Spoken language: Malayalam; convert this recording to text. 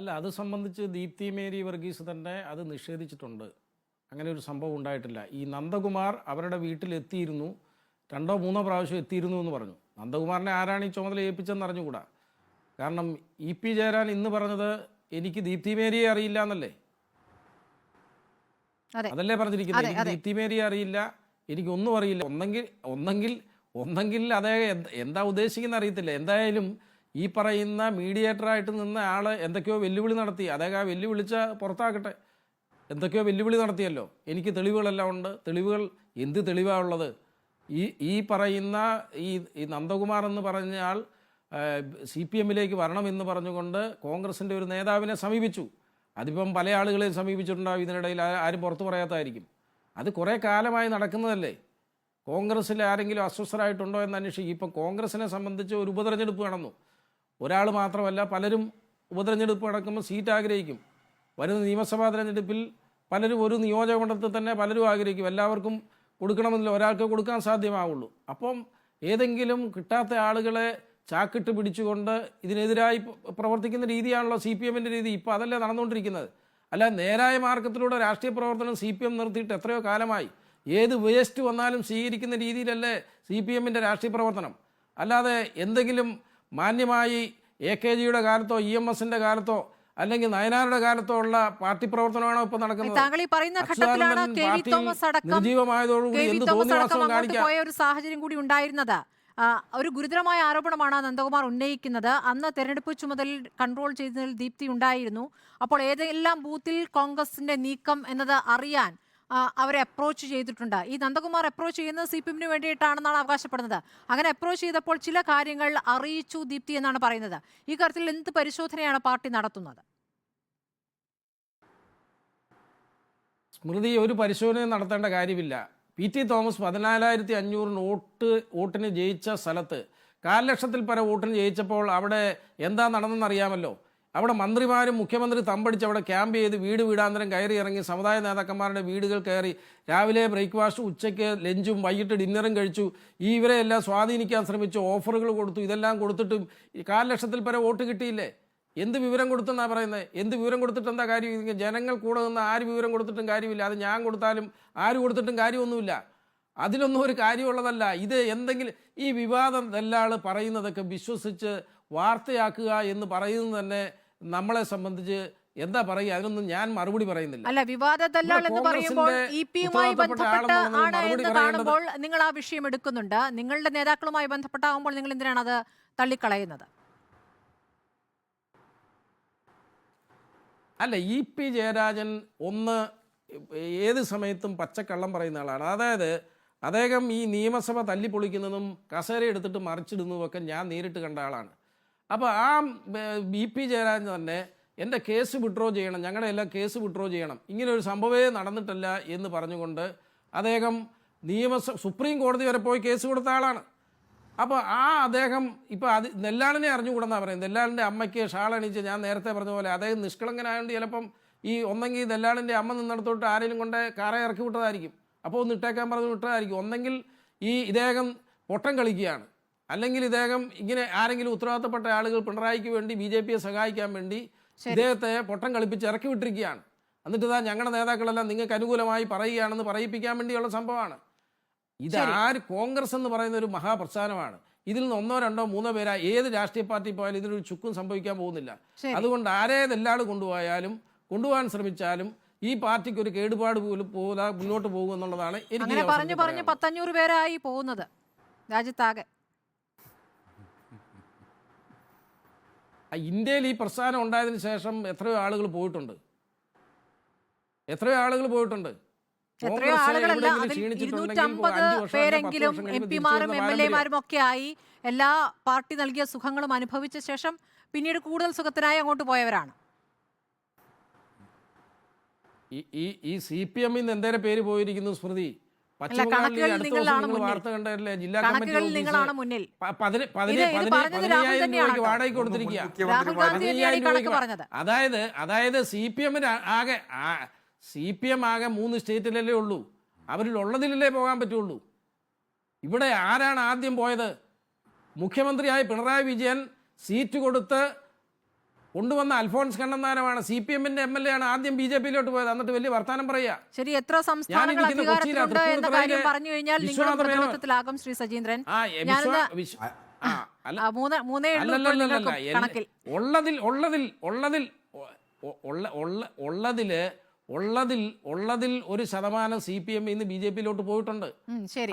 അല്ല അത് സംബന്ധിച്ച് ദീപ്തി മേരി വർഗീസ് തന്നെ അത് നിഷേധിച്ചിട്ടുണ്ട്. അങ്ങനെ ഒരു സംഭവം ഉണ്ടായിട്ടില്ല. ഈ നന്ദകുമാർ അവരുടെ വീട്ടിലെത്തിയിരുന്നു. രണ്ടോ മൂന്നോ പ്രാവശ്യം എത്തിയിരുന്നു എന്ന് പറഞ്ഞു. നന്ദകുമാറിനെ ആരാണ് ഈ ചുമതല ഏൽപ്പിച്ചെന്ന് അറിഞ്ഞുകൂടാ? കാരണം ഇ പി ജയരാൻ ഇന്ന് പറഞ്ഞത് എനിക്ക് ദീപ്തി മേരിയെ അറിയില്ല എന്നല്ലേ? അതെ. അതല്ലേ പറഞ്ഞിരിക്കുന്നത്? എനിക്ക്. ദീപ്തി മേരിയെ അറിയില്ല. എനിക്കൊന്നും അറിയില്ല. ഒന്നെങ്കിൽ ഒന്നെങ്കിൽ ഒന്നെങ്കിൽ അതേ എന്താ ഉദ്ദേശിക്കുന്ന അറിയത്തില്ല. എന്തായാലും ഈ പറയുന്ന മീഡിയേറ്ററായിട്ട് നിന്ന ആൾ എന്തൊക്കെയോ വെല്ലുവിളി നടത്തി. അദ്ദേഹം ആ വെല്ലുവിളിച്ച പുറത്താക്കട്ടെ. എന്തൊക്കെയോ വെല്ലുവിളി നടത്തിയല്ലോ. എനിക്ക് തെളിവുകളെല്ലാം ഉണ്ട്. തെളിവുകൾ എന്ത് തെളിവാണുള്ളത്? ഈ ഈ പറയുന്ന ഈ ഈ നന്ദകുമാർ എന്ന് പറഞ്ഞാൽ സി പി എമ്മിലേക്ക് വരണമെന്ന് പറഞ്ഞുകൊണ്ട് കോൺഗ്രസിന്റെ ഒരു നേതാവിനെ സമീപിച്ചു. അതിപ്പം പല ആളുകളെയും സമീപിച്ചിട്ടുണ്ടാവും. ഇതിനിടയിൽ ആരും പുറത്തു പറയാത്തായിരിക്കും അത് കുറേ കാലമായി നടക്കുന്നതല്ലേ? കോൺഗ്രസ്സിൽ ആരെങ്കിലും അസ്വസ്ഥരായിട്ടുണ്ടോ എന്ന് അന്വേഷിക്കും. ഇപ്പം കോൺഗ്രസിനെ സംബന്ധിച്ച് ഒരു ഉപതെരഞ്ഞെടുപ്പ് നടന്നു. ഒരാൾ മാത്രമല്ല പലരും ഉപതെരഞ്ഞെടുപ്പ് നടക്കുമ്പോൾ സീറ്റ് ആഗ്രഹിക്കും. വരുന്ന നിയമസഭാ തെരഞ്ഞെടുപ്പിൽ പലരും ഒരു നിയോജക മണ്ഡലത്തിൽ തന്നെ പലരും ആഗ്രഹിക്കും. എല്ലാവർക്കും കൊടുക്കണമെന്നില്ല ഒരാൾക്ക് കൊടുക്കാൻ സാധ്യമാവുള്ളൂ. അപ്പം ഏതെങ്കിലും കിട്ടാത്ത ആളുകളെ ചാക്കിട്ട് പിടിച്ചുകൊണ്ട് ഇതിനെതിരായി പ്രവർത്തിക്കുന്ന രീതിയാണല്ലോ സി പി എമ്മിന്റെ രീതി. ഇപ്പോൾ അതല്ല നടന്നുകൊണ്ടിരിക്കുന്നത്. അല്ല നേരായ മാർഗത്തിലൂടെ രാഷ്ട്രീയ പ്രവർത്തനം സി പി എം നിർത്തിയിട്ട് എത്രയോ കാലമായി. ഏത് വേസ്റ്റ് വന്നാലും സ്വീകരിക്കുന്ന രീതിയിലല്ലേ സി പി എമ്മിന്റെ രാഷ്ട്രീയ പ്രവർത്തനം. അല്ലാതെ എന്തെങ്കിലും മാന്യമായി എ കെ ജിയുടെ കാലത്തോ ഇ എം എസിന്റെ കാലത്തോ അല്ലെങ്കിൽ നയനാരുടെ കാലത്തോ ഉള്ള പാർട്ടി പ്രവർത്തനമാണോ ഇപ്പൊ നടക്കുന്നത്? താങ്കൾ ഈ പറയുന്ന ഘട്ടത്തിലാണ് അച്യുതാനന്ദൻ കെ വി തോമസ് അടക്കം നിർജീവമായതോടുകൂടി എന്ത് ഒരു സാഹചര്യം കൂടി ഉണ്ടായിരുന്നത്. ഒരു ഗുരുതരമായ ആരോപണമാണ് നന്ദകുമാർ ഉന്നയിക്കുന്നത്. അന്ന് തെരഞ്ഞെടുപ്പ് ചുമതല കൺട്രോൾ ചെയ്തതിൽ ദീപ്തി ഉണ്ടായിരുന്നു. അപ്പോൾ ഏതെല്ലാം ബൂത്തിൽ കോൺഗ്രസിന്റെ നീക്കം എന്നത് അറിയാൻ അവരെ അപ്രോച്ച് ചെയ്തിട്ടുണ്ട്. ഈ നന്ദകുമാർ അപ്രോച്ച് ചെയ്യുന്നത് സി പി എമ്മിന് വേണ്ടിയിട്ടാണെന്നാണ് അവകാശപ്പെടുന്നത്. അങ്ങനെ അപ്രോച്ച് ചെയ്തപ്പോൾ ചില കാര്യങ്ങൾ അറിയിച്ചു ദീപ്തി എന്നാണ് പറയുന്നത്. ഈ കാര്യത്തിൽ എന്ത് പരിശോധനയാണ് പാർട്ടി നടത്തുന്നത്? സ്മൃതി ഒരു പരിശോധനയും നടത്തേണ്ട കാര്യമില്ല. പി ടി തോമസ് പതിനാലായിരത്തി അഞ്ഞൂറ് വോട്ട് വോട്ടിന് ജയിച്ച സ്ഥലത്ത് കാൽ ലക്ഷത്തിൽ പര വോട്ടിന് ജയിച്ചപ്പോൾ അവിടെ എന്താ നടന്നെന്ന് അറിയാമല്ലോ. അവിടെ മന്ത്രിമാരും മുഖ്യമന്ത്രി തമ്പടിച്ച് അവിടെ ക്യാമ്പ് ചെയ്ത് വീട് വീടാന്തരം കയറി ഇറങ്ങി സമുദായ നേതാക്കന്മാരുടെ വീടുകൾ കയറി രാവിലെ ബ്രേക്ക്ഫാസ്റ്റ് ഉച്ചയ്ക്ക് ലഞ്ചും വൈകിട്ട് ഡിന്നറും കഴിച്ചു. ഈ ഇവരെ എല്ലാം സ്വാധീനിക്കാൻ ശ്രമിച്ചു ഓഫറുകൾ കൊടുത്തു ഇതെല്ലാം കൊടുത്തിട്ടും കാൽ ലക്ഷത്തിൽ പര വോട്ട് കിട്ടിയില്ലേ? എന്ത് വിവരം കൊടുത്തെന്നാ പറയുന്നത്? എന്ത് വിവരം കൊടുത്തിട്ട് എന്താ കാര്യം? ജനങ്ങൾ കൂടെ നിന്ന് ആര് വിവരം കൊടുത്തിട്ടും കാര്യമില്ല. അത് ഞാൻ കൊടുത്താലും ആര് കൊടുത്തിട്ടും കാര്യമൊന്നുമില്ല. അതിലൊന്നും ഒരു കാര്യമുള്ളതല്ല. ഇത് എന്തെങ്കിലും ഈ വിവാദം ദല്ലാൾ പറയുന്നതൊക്കെ വിശ്വസിച്ച് വാർത്തയാക്കുക എന്ന് പറയുന്നത് തന്നെ നമ്മളെ സംബന്ധിച്ച് എന്താ പറയുക? അതിനൊന്നും ഞാൻ മറുപടി പറയുന്നില്ല. അല്ല വിവാദ ദല്ലാൾ എന്ന് പറയുമ്പോൾ കോൺഗ്രസിന്റെ ഇ പിയുമായി ബന്ധപ്പെട്ട് ആണ് എന്ന് കാണുമ്പോൾ നിങ്ങൾ ആ വിഷയം എടുക്കുന്നുണ്ട്. നിങ്ങളുടെ നേതാക്കളുമായി ബന്ധപ്പെട്ടാകുമ്പോൾ നിങ്ങൾ എന്തിനാണ് അത് തള്ളിക്കളയുന്നത്? അല്ല ഇ പി ജയരാജൻ ഒന്ന് ഏത് സമയത്തും പച്ചക്കള്ളം പറയുന്ന ആളാണ്. അതായത് അദ്ദേഹം ഈ നിയമസഭ തല്ലിപ്പൊളിക്കുന്നതും കസേര എടുത്തിട്ട് മറിച്ചിടുന്നതും ഒക്കെ ഞാൻ നേരിട്ട് കണ്ട ആളാണ്. അപ്പോൾ ആ ബി പി ജയരാജൻ തന്നെ എന്റെ കേസ് വിഡ്രോ ചെയ്യണം ഞങ്ങളുടെ എല്ലാം കേസ് വിഡ്രോ ചെയ്യണം. ഇങ്ങനെ ഒരു സംഭവമേ നടന്നിട്ടില്ല എന്ന് പറഞ്ഞുകൊണ്ട് അദ്ദേഹം നിയമസഭ സുപ്രീം കോടതി വരെ പോയി കേസ് കൊടുത്ത ആളാണ്. അപ്പോൾ ആ അദ്ദേഹം ഇപ്പോൾ അത് നെല്ലാളിനെ അറിഞ്ഞുകൂടെന്നാണ് പറയുന്നത്. നെല്ലാളിന്റെ അമ്മയ്ക്ക് ഷാളണിച്ച് ഞാൻ നേരത്തെ പറഞ്ഞ പോലെ അദ്ദേഹം നിഷ്കളങ്കനായതുകൊണ്ട് ചിലപ്പം ഈ ഒന്നെങ്കിൽ നെല്ലാളിന്റെ അമ്മ നിന്നിടത്തോട്ട് ആരെങ്കിലും കൊണ്ട് കാറെ ഇറക്കി വിട്ടതായിരിക്കും. അപ്പോൾ ഒന്ന് ഇട്ടേക്കാൻ പറഞ്ഞു വിട്ടതായിരിക്കും. ഒന്നെങ്കിൽ ഈ ഇദ്ദേഹം പൊട്ടം കളിക്കുകയാണ്. അല്ലെങ്കിൽ ഇദ്ദേഹം ഇങ്ങനെ ആരെങ്കിലും ഉത്തരവാദിത്തപ്പെട്ട ആളുകൾ പിണറായിക്ക് വേണ്ടി ബി ജെ പിയെ സഹായിക്കാൻ വേണ്ടി ഇദ്ദേഹത്തെ പൊട്ടം കളിപ്പിച്ച് ഇറക്കി വിട്ടിരിക്കുകയാണ്. എന്നിട്ട് ഇതാ ഞങ്ങളുടെ നേതാക്കളെല്ലാം നിങ്ങൾക്ക് അനുകൂലമായി പറയുകയാണെന്ന് പറയിപ്പിക്കാൻ വേണ്ടിയുള്ള സംഭവമാണ്. ഇത് ആര് കോൺഗ്രസ് എന്ന് പറയുന്ന ഒരു മഹാപ്രസ്ഥാനമാണ്. ഇതിൽ നിന്ന് ഒന്നോ രണ്ടോ മൂന്നോ പേരാ ഏത് രാഷ്ട്രീയ പാർട്ടി പോയാലും ഇതിനൊരു ചുക്കും സംഭവിക്കാൻ പോകുന്നില്ല. അതുകൊണ്ട് ആരേതെല്ലാട് കൊണ്ടുപോയാലും കൊണ്ടുപോകാൻ ശ്രമിച്ചാലും ഈ പാർട്ടിക്ക് ഒരു കേടുപാട് പോലും പോലാ മുന്നോട്ട് പോകുമെന്നുള്ളതാണ് എനിക്ക് പറഞ്ഞു പറഞ്ഞു. പത്തഞ്ഞൂറ് പേരായി പോകുന്നത് രാജ്യത്താകെ. ഇന്ത്യയിൽ ഈ പ്രസ്ഥാനം ഉണ്ടായതിന് ശേഷം എത്രയോ ആളുകൾ പോയിട്ടുണ്ട്. എത്രയോ ആളുകൾ പോയിട്ടുണ്ട്. എത്രയോ ആളുകളല്ല അതിൽ ഇരുന്നൂറ്റമ്പത് പേരെങ്കിലും എം പിമാരും എം എൽ എമാരും ഒക്കെ ആയി എല്ലാ പാർട്ടി നൽകിയ സുഖങ്ങളും അനുഭവിച്ച ശേഷം പിന്നീട് കൂടുതൽ സുഖത്തിനായി അങ്ങോട്ട് പോയവരാണ്. ഈ ഈ ഈ സി പി എമ്മിൽ നിന്ന് എന്തേരെ പേര് പോയിരിക്കുന്നു സ്മൃതി? നിങ്ങളാണ് മുന്നിൽ. വാടകയ്ക്ക് കൊടുത്തിരിക്കുക അതായത് അതായത് സി പി എമ്മിന് ആകെ സി പി എം ആകെ മൂന്ന് സ്റ്റേറ്റിലല്ലേ ഉള്ളൂ. അവരിൽ ഉള്ളതിലല്ലേ പോകാൻ പറ്റുള്ളൂ. ഇവിടെ ആരാണ് ആദ്യം പോയത്? മുഖ്യമന്ത്രിയായ പിണറായി വിജയൻ സീറ്റ് കൊടുത്ത് കൊണ്ടുവന്ന അൽഫോൺസ് കണ്ണന്താനമാണ്. സി പി എമ്മിന്റെ എം എൽ എ ആണ് ആദ്യം ബി ജെ പിയിലോട്ട് പോയത്. എന്നിട്ട് വലിയ വർത്താനം പറയുക. ശരി എത്ര ഉള്ളതിൽ ഉള്ളതിൽ ഉള്ളതിൽ ഉള്ളതിൽ ഉള്ളതിൽ ഉള്ളതിൽ ഒരു ശതമാനം സി പി എം ഇന്ന് ബി ജെ പിയിലോട്ട് പോയിട്ടുണ്ട്. ശരി.